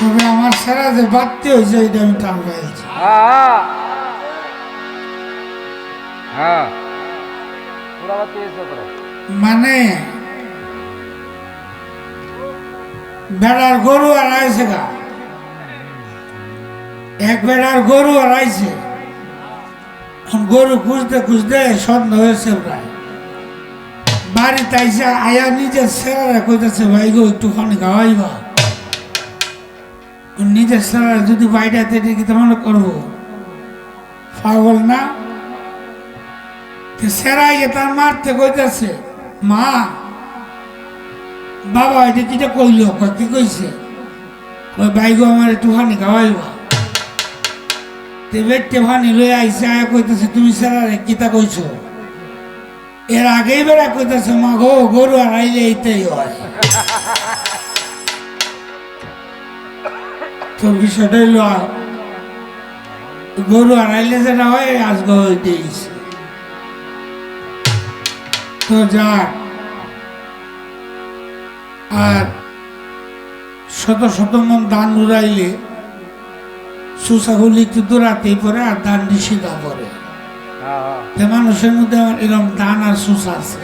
তবে আমার সারা যে বাড়তে হয়েছে এটা আমি টান পাইছি মানে বেড়ার গরু আর আইছে গা। এক বেড়ার গরু আর আইছে। গরু খুঁজতে খুঁজতে সন্ধ্যা হয়েছে প্রায়। বাড়িতে আইসে আয়া নিজের সেরারা কইতেছে, ভাই গো, একটুখানি খাওয়াইবা। ও নিজের সেরারা যদি বাইরেতে ডেকে মনে করব? পাগল না? সেরাই তার মারতে কইতেছে, মা, বাবা এটা কিটা কইল? কি কইছে? কই বাইগো আমার একটুখানি খাওয়াইবা। তে বেটে ভানি লই আইসে আয়া কইতেছে, তুমি সেরারে কিতা কইছো? এর আগেই বেড়া কইতেছে, মা গো, গরু আর আইলে এইটাই হয়। তো বিষয়টা আর- গরু আর আইলে যেটা হয় আজকে হইছে। তো যাক আর শত শত মন দান উড়াইলে সুসাগুলি একটু দৌড়াতেই পরে আর দান নিষিদ্ধা পরে। হ্যাঁ হ্যাঁ। মানুষের মধ্যে আমার এরকম দান আর সুসা আছে।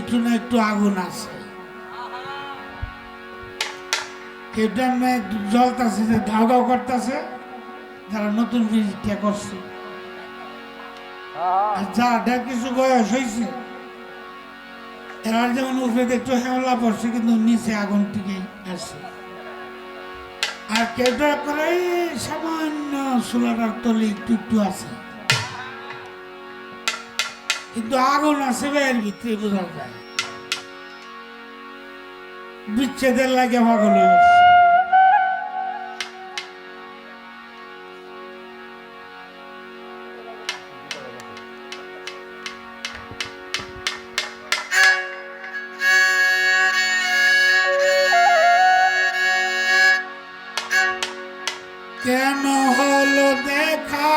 একটু না একটু আগুন আছে। এটা না যে ধাও ধাও করতেছে, যারা নতুন করছে। কিছু বয়স হয়েছে এরা যেমন উপরে একটু হেমলা পড়ছে, কিন্তু নিচে আগুন থেকে আসছে আর কেউটা করে সামান্য চুলাটার তলে একটু একটু আছে। কিন্তু আগুন আছে এর ভিতরে বোঝা যায়। বিচ্ছেদের লাগে পাগল কেন হলো দেখা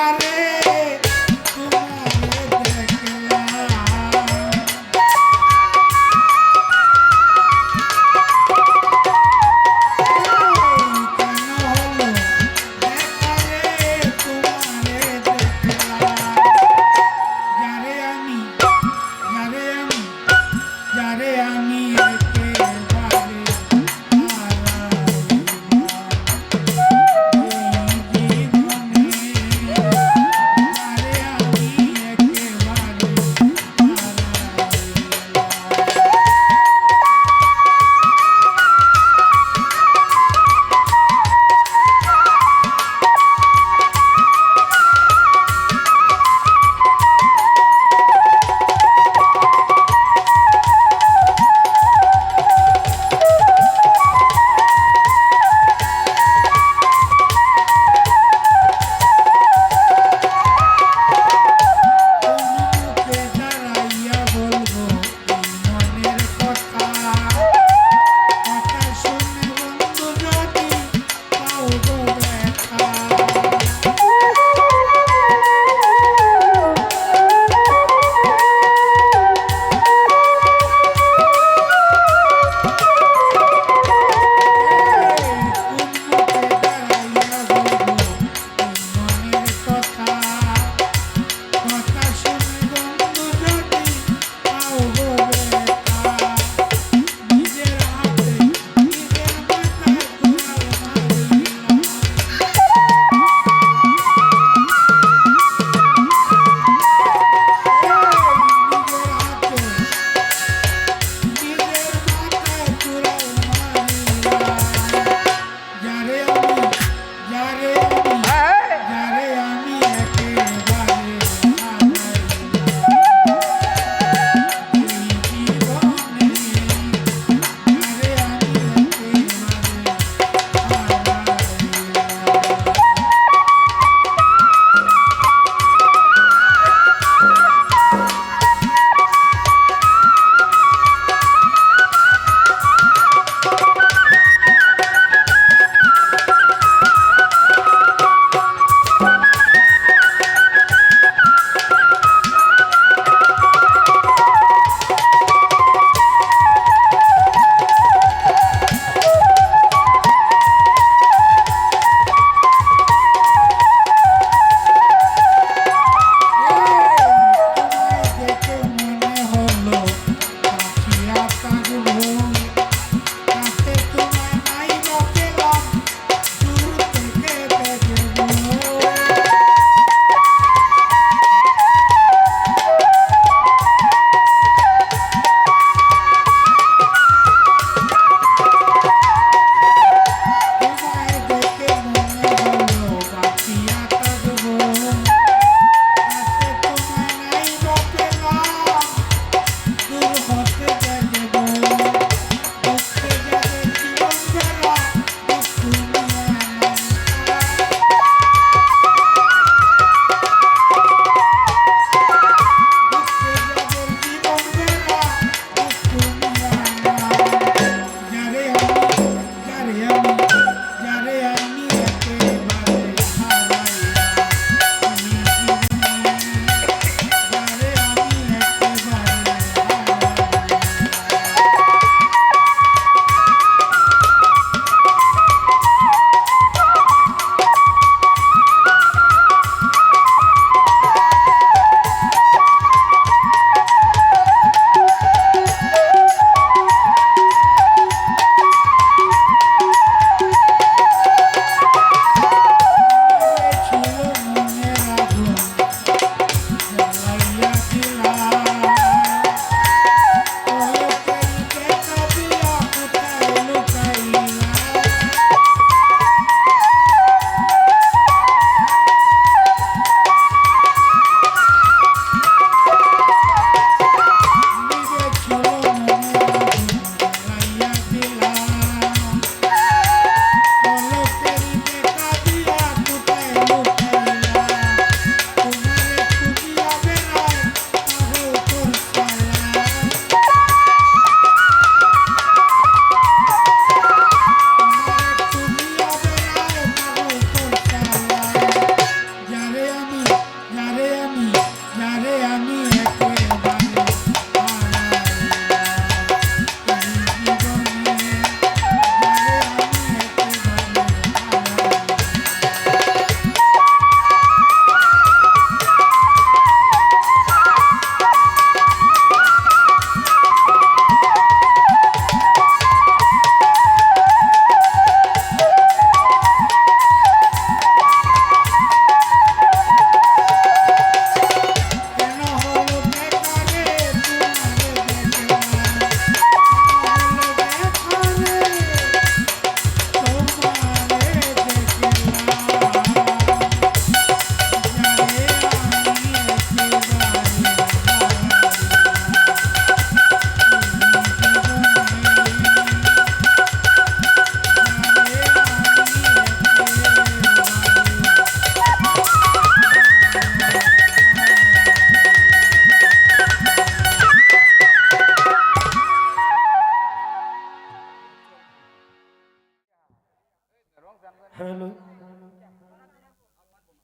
হ্যালো।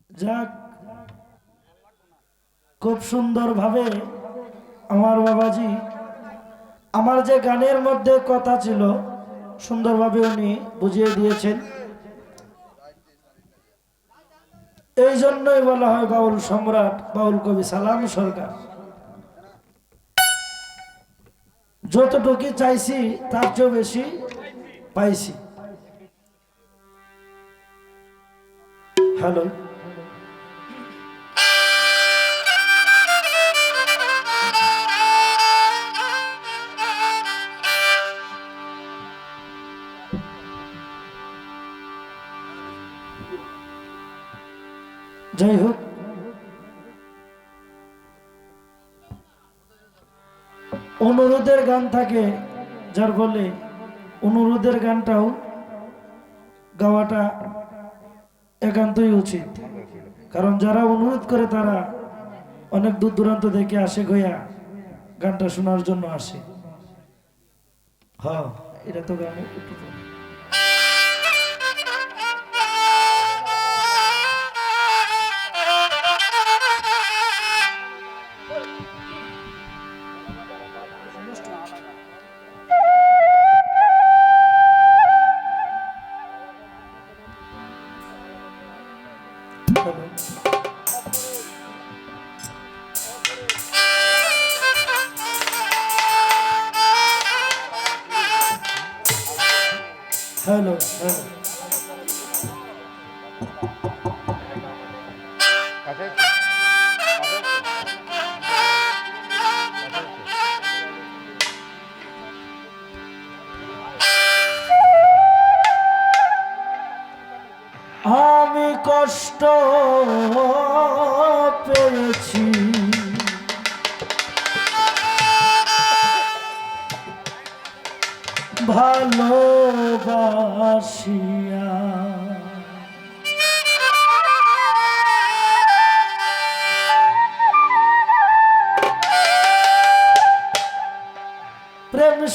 যাক, খুব সুন্দরভাবে আমার বাবাজি, আমার যে গানের মধ্যে কথা ছিল, সুন্দরভাবে উনি বুঝিয়ে দিয়েছেন। এই জন্যই বলা হয় বাউল সম্রাট, বাউল কবি সালাম সরকার। যতটুকু চাইছি, তার চেয়েও বেশি পাইছি। হ্যালো। যাই হোক। অনুরোধের গান থাকে যার ফলে অনুরোধের গানটাও গাওয়াটা একান্তই উচিত। কারণ যারা অনুরোধ করে তারা অনেক দূর দূরান্ত থেকে আসে গইয়া গানটা শোনার জন্য আসে। হ্যাঁ। এটা তো গান একটু হ্যালো হ্যালো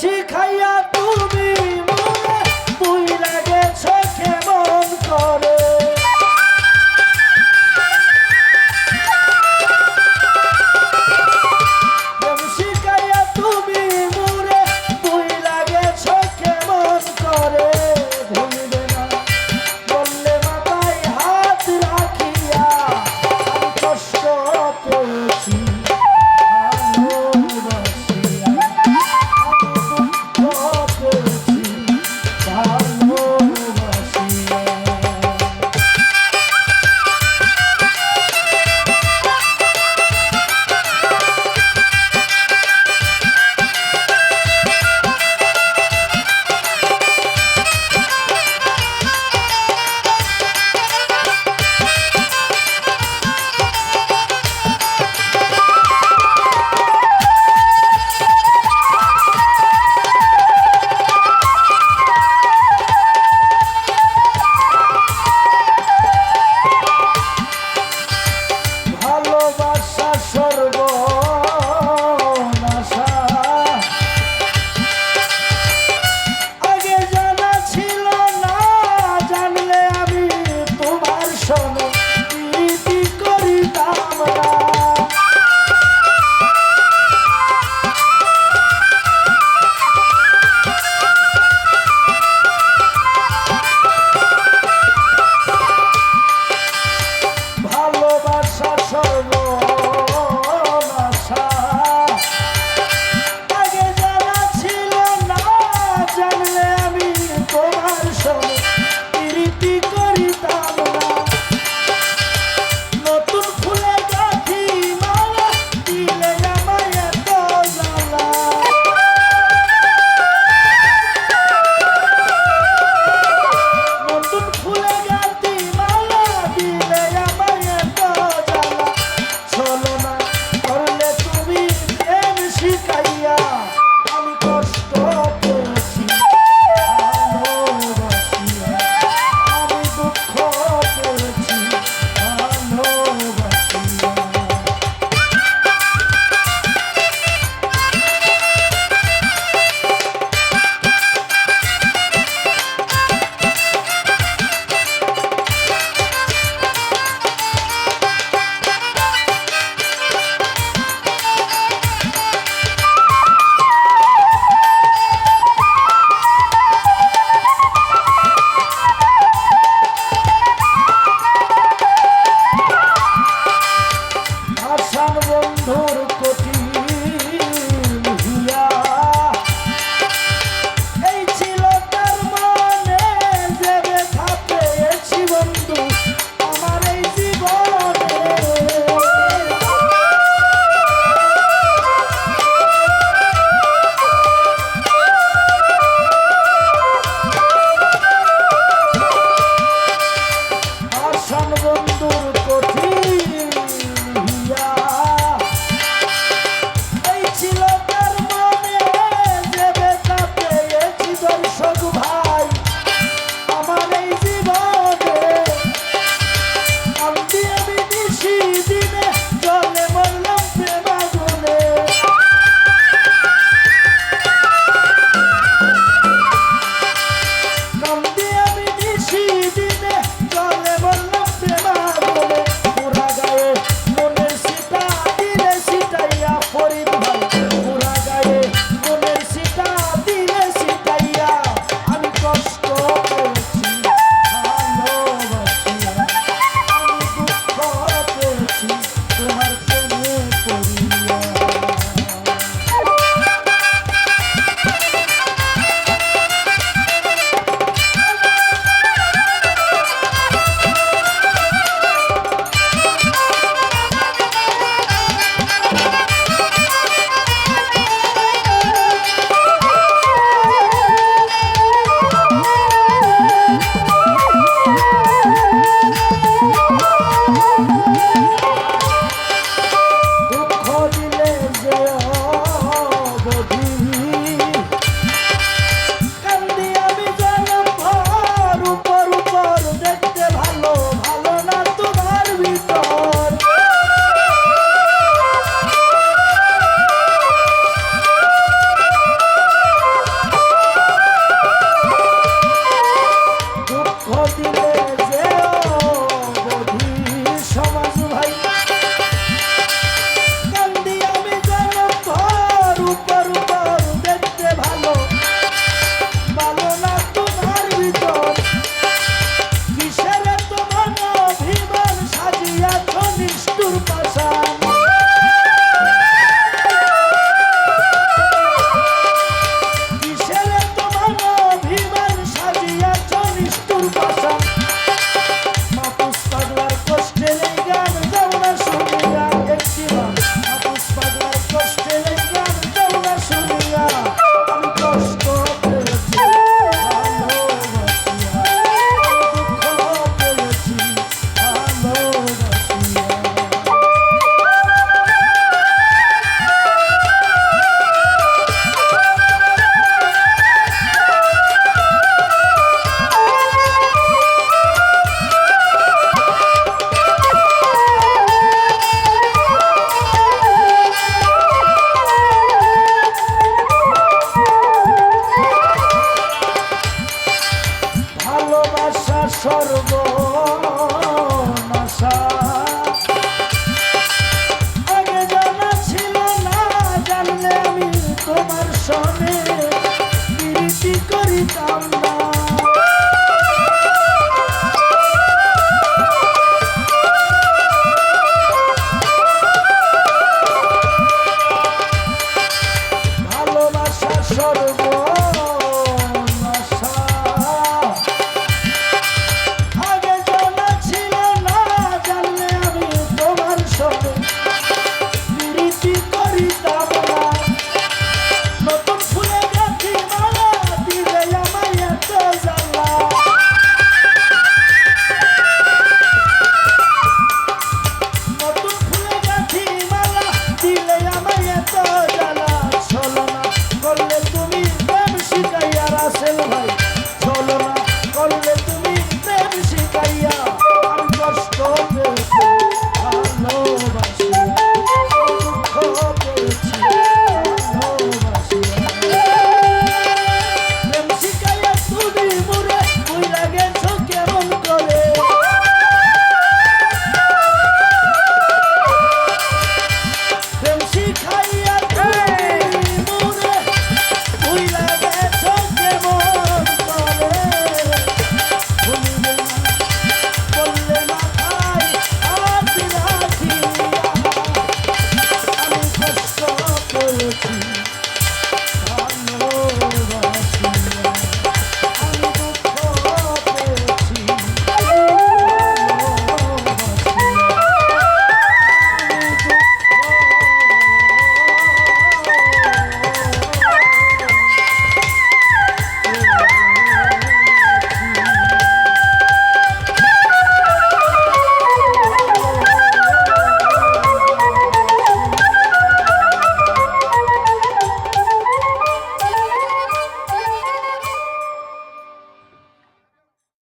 শিখাইয়া তুমি